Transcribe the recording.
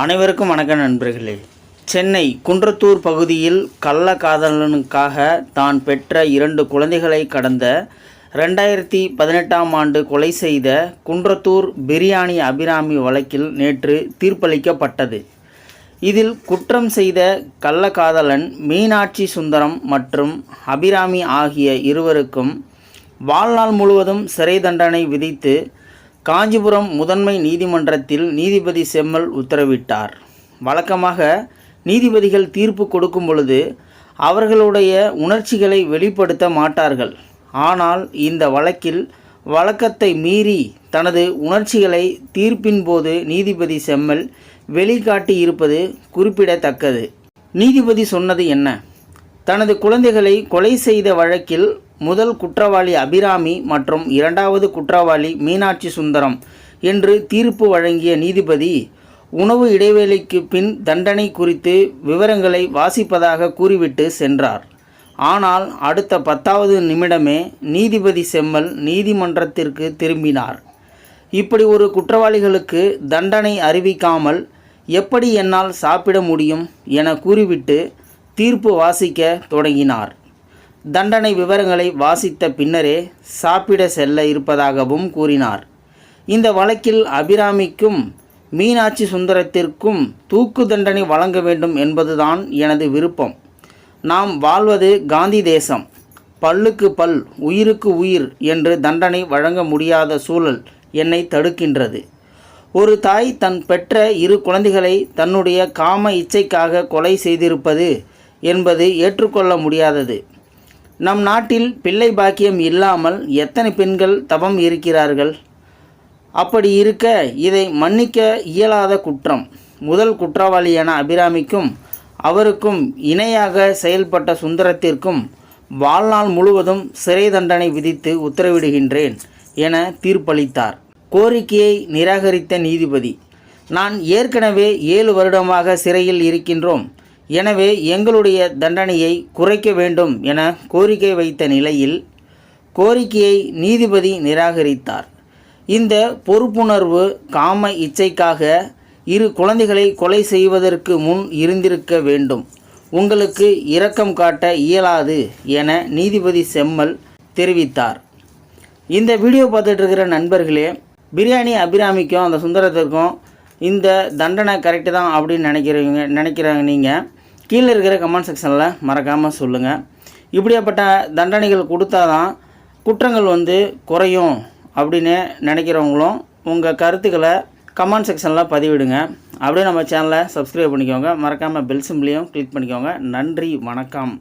அனைவருக்கும் வணக்க நண்பர்களே. சென்னை குன்றத்தூர் பகுதியில் கள்ளக்காதலனுக்காக தான் பெற்ற இரண்டு குழந்தைகளை கடந்த ரெண்டாயிரத்தி பதினெட்டாம் ஆண்டு கொலை செய்த குன்றத்தூர் பிரியாணி அபிராமி வழக்கில் நேற்று தீர்ப்பளிக்கப்பட்டது. இதில் குற்றம் செய்த கள்ளக்காதலன் மீனாட்சி சுந்தரம் மற்றும் அபிராமி ஆகிய இருவருக்கும் வாழ்நாள் முழுவதும் சிறை தண்டனை விதித்து காஞ்சிபுரம் முதன்மை நீதிமன்றத்தில் நீதிபதி செம்மல் உத்தரவிட்டார். வழக்கமாக நீதிபதிகள் தீர்ப்பு கொடுக்கும் பொழுது அவர்களுடைய உணர்ச்சிகளை வெளிப்படுத்த மாட்டார்கள். ஆனால் இந்த வழக்கில் வழக்கத்தை மீறி தனது உணர்ச்சிகளை தீர்ப்பின் போது நீதிபதி செம்மல் வெளிக்காட்டி இருப்பது குறிப்பிடத்தக்கது. நீதிபதி சொன்னது என்ன? தனது குழந்தைகளை கொலை செய்த வழக்கில் முதல் குற்றவாளி அபிராமி மற்றும் இரண்டாவது குற்றவாளி மீனாட்சி சுந்தரம் என்று தீர்ப்பு வழங்கிய நீதிபதி உணவு இடைவேளைக்கு பின் தண்டனை குறித்து விவரங்களை வாசிப்பதாக கூறிவிட்டு சென்றார். ஆனால் அடுத்த பத்தாவது நிமிடமே நீதிபதி செம்மல் நீதிமன்றத்திற்கு திரும்பினார். இப்படி ஒரு குற்றவாளிகளுக்கு தண்டனை அறிவிக்காமல் எப்படி என்னால் சாப்பிட முடியும் என கூறிவிட்டு தீர்ப்பு வாசிக்க தொடங்கினார். தண்டனை விவரங்களை வாசித்த பின்னரே சாப்பிட செல்ல இருப்பதாகவும் கூறினார். இந்த வழக்கில் அபிராமிக்கும் மீனாட்சி சுந்தரத்திற்கும் தூக்கு தண்டனை வழங்க வேண்டும் என்பதுதான் எனது விருப்பம். நாம் வாழ்வது காந்தி தேசம். பல்லுக்கு பல் உயிருக்கு உயிர் என்று தண்டனை வழங்க முடியாத சூழல் என்னை தடுக்கின்றது. ஒரு தாய் தன் பெற்ற இரு குழந்தைகளை தன்னுடைய காம இச்சைக்காக கொலை செய்திருப்பது என்பது ஏற்றுக்கொள்ள முடியாதது. நம் நாட்டில் பிள்ளை பாக்கியம் இல்லாமல் எத்தனை பெண்கள் தவம் இருக்கிறார்கள்? அப்படி இருக்க இதை மன்னிக்க இயலாத குற்றம். முதல் குற்றவாளியான அபிராமிக்கும் அவருக்கும் இணையாக செயல்பட்ட சுந்தரத்திற்கும் வாழ்நாள் முழுவதும் சிறை தண்டனை விதித்து உத்தரவிடுகின்றேன் என தீர்ப்பளித்தார். கோரிக்கையை நிராகரித்த நீதிபதி நான் ஏற்கனவே ஏழு வருடமாக சிறையில் இருக்கின்றோம். எனவே எங்களுடைய தண்டனையை குறைக்க வேண்டும் என கோரிக்கை வைத்த நிலையில் கோரிக்கையை நீதிபதி நிராகரித்தார். இந்த பொறுப்புணர்வு காம இச்சைக்காக இரு குழந்தைகளை கொலை செய்வதற்கு முன் இருந்திருக்க வேண்டும். உங்களுக்கு இரக்கம் காட்ட இயலாது என நீதிபதி செம்மல் தெரிவித்தார். இந்த வீடியோ பார்த்துட்டு இருக்கிற நண்பர்களே பிரியாணி அபிராமிக்கும் அந்த சுந்தரத்திற்கும் இந்த தண்டனை கரெக்டு தான் அப்படின்னு நினைக்கிறீங்க நினைக்கிறாங்க நீங்கள் கீழே இருக்கிற கமெண்ட் செக்ஷனில் மறக்காமல் சொல்லுங்கள் இப்படியாப்பட்ட தண்டனைகள் கொடுத்தா தான் குற்றங்கள் வந்து குறையும் அப்படின்னு நினைக்கிறவங்களும் உங்கள் கருத்துக்களை கமெண்ட் செக்ஷனில் பதிவிடுங்க. அப்படியே நம்ம சேனலை சப்ஸ்கிரைப் பண்ணிக்கோங்க. மறக்காமல் பெல் சிம்லையும் கிளிக் பண்ணிக்கோங்க. நன்றி வணக்கம்.